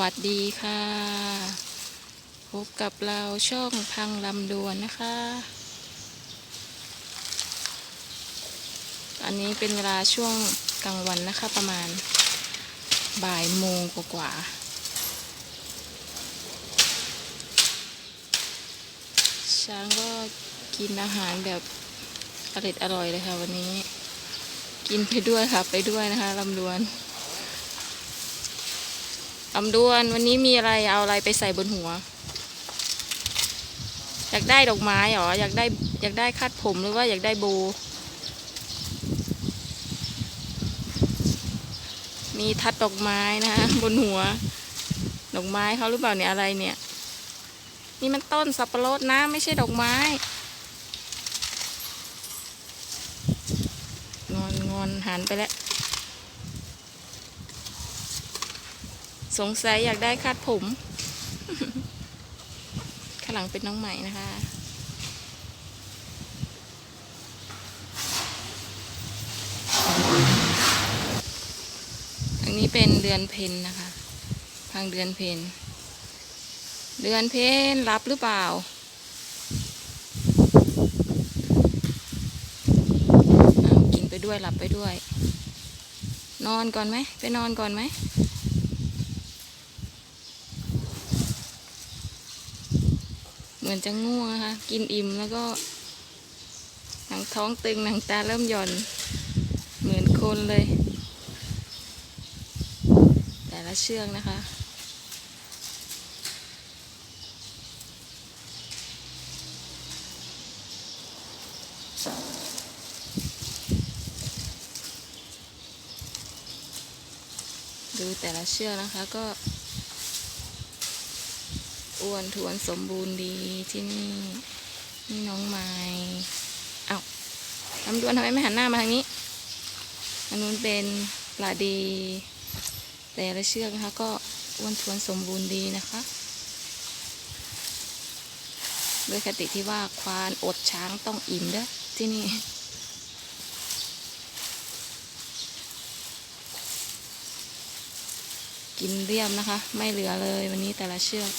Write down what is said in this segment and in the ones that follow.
วัสดีค่ะ พบกับเราช่องพังลำดวนนะคะ อันนี้เป็นเวลาช่วงกลางวันนะคะประมาณบ่ายโมงกว่าๆช้างก็กินอาหารแบบอร่อยอร่อยเลยค่ะวันนี้ กินไปด้วยค่ะ ไปด้วยนะคะลำดวน ลำดวนวันนี้มีอะไรเอาอะไรไปใส่บนหัว อยากได้ดอกไม้เหรออยากได้อยากได้คาดผมหรือว่าอยากได้โบ มีทัดดอกไม้นะคะบนหัว ดอกไม้เขาหรือเปล่าเนี่ยอะไรเนี่ย นี่มันต้นสับปะรดนะไม่ใช่ดอกไม้ งอนงอนหันไปแล้ว สงสัยอยากได้คาดผม ข้างหลังเป็นน้องใหม่นะคะ อันนี้เป็นเดือนเพนนะคะทางเดือนเพน เดือนเพนรับหรือเปล่าเอากินไปด้วยหลับไปด้วย นอนก่อนไหม ไปนอนก่อนไหม เห มือนจะง่วงนะคะ กินอิ่มแล้วก็หนังท้องตึงหนังตาเริ่มหย่อน เหมือนคนเลย แต่ละเชือกนะคะ ดูแต่ละเชือกนะคะก็ อ้วนทวนสมบูรณ์ดีที่นี่นี่น้องไม้เอาลำดวนทำไมไม่หันหน้ามาทางนี้อันนู้นเป็นปลาดี แต่ละเชือกนะคะก็อ้วนทวนสมบูรณ์ดีนะคะด้วยคติที่ว่าควานอดช้างต้องอิ่มเด้อที่นี่กินเรียบนะคะ ไม่เหลือเลยวันนี้แต่ละเชือก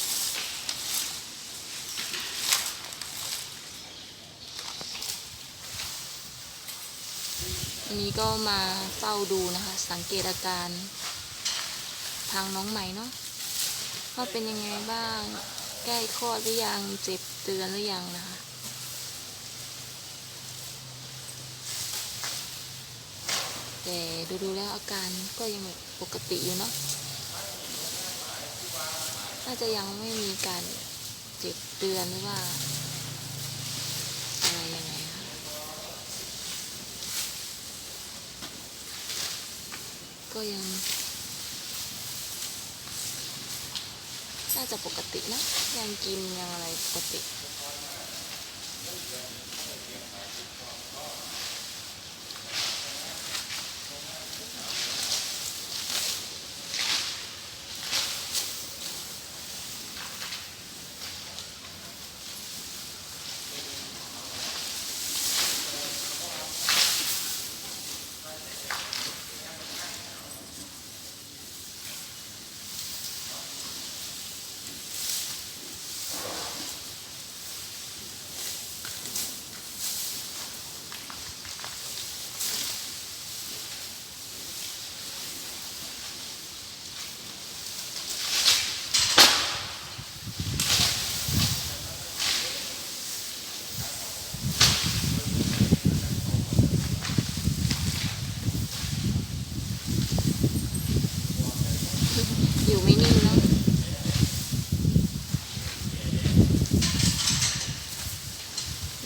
วันนี้ก็มาเฝ้าดูนะคะ สังเกตอาการ ทางน้องใหม่เนาะว่าเป็นยังไงบ้าง ใกล้คลอดหรือยังเจ็บเตือนหรือยังนะคะแต่ดูๆแล้วอาการก็ยังปกติอยู่เนาะน่าจะยังไม่มีการเจ็บเตือนหรือว่า อะไรยังไงคะ ก็ยังน่าจะปกตินะ ยังกินยังอะไรปกติ อยู่ไม่นิ่งเนาะ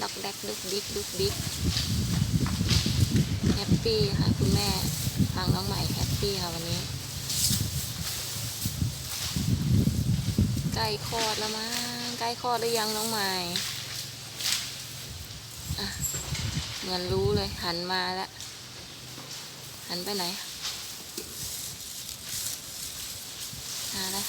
ดอกแดกดุกิกดุกแฮปปี้ค่ะ คุณแม่ทางน้องใหม่แฮปปี้ค่ะวันนี้ ใกล้คลอดแล้วมั้งใกล้คลอดหรือยังน้องใหม่อะเหมือนรู้เลยหันมาแล้ว หันไปไหนหาแล้ว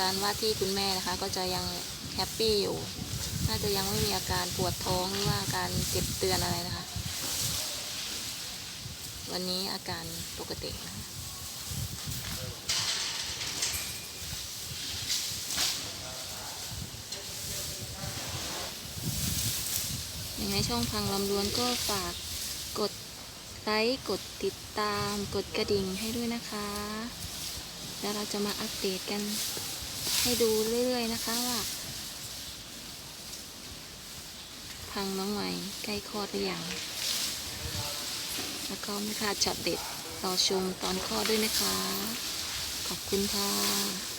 การว่าที่คุณแม่นะคะ ก็จะยังแฮปปี้อยู่ น่าจะยังไม่มีอาการปวดท้องหรือว่าอาการเจ็บเตือนอะไรนะคะ วันนี้อาการปกตินะคะยังไงช่องพังลำดวนก็ฝากกดไลค์กดติดตาม กดกระดิ่งให้ด้วยนะคะ แล้วเราจะมาอัปเดตกัน ให้ดูเรื่อยๆนะคะว่าพังน้องใหม่ใกล้คลอดหรือยัง แล้วก็ไม่พลาดช็อตเด็ดรอชมตอนคลอดด้วยนะคะ ขอบคุณค่ะ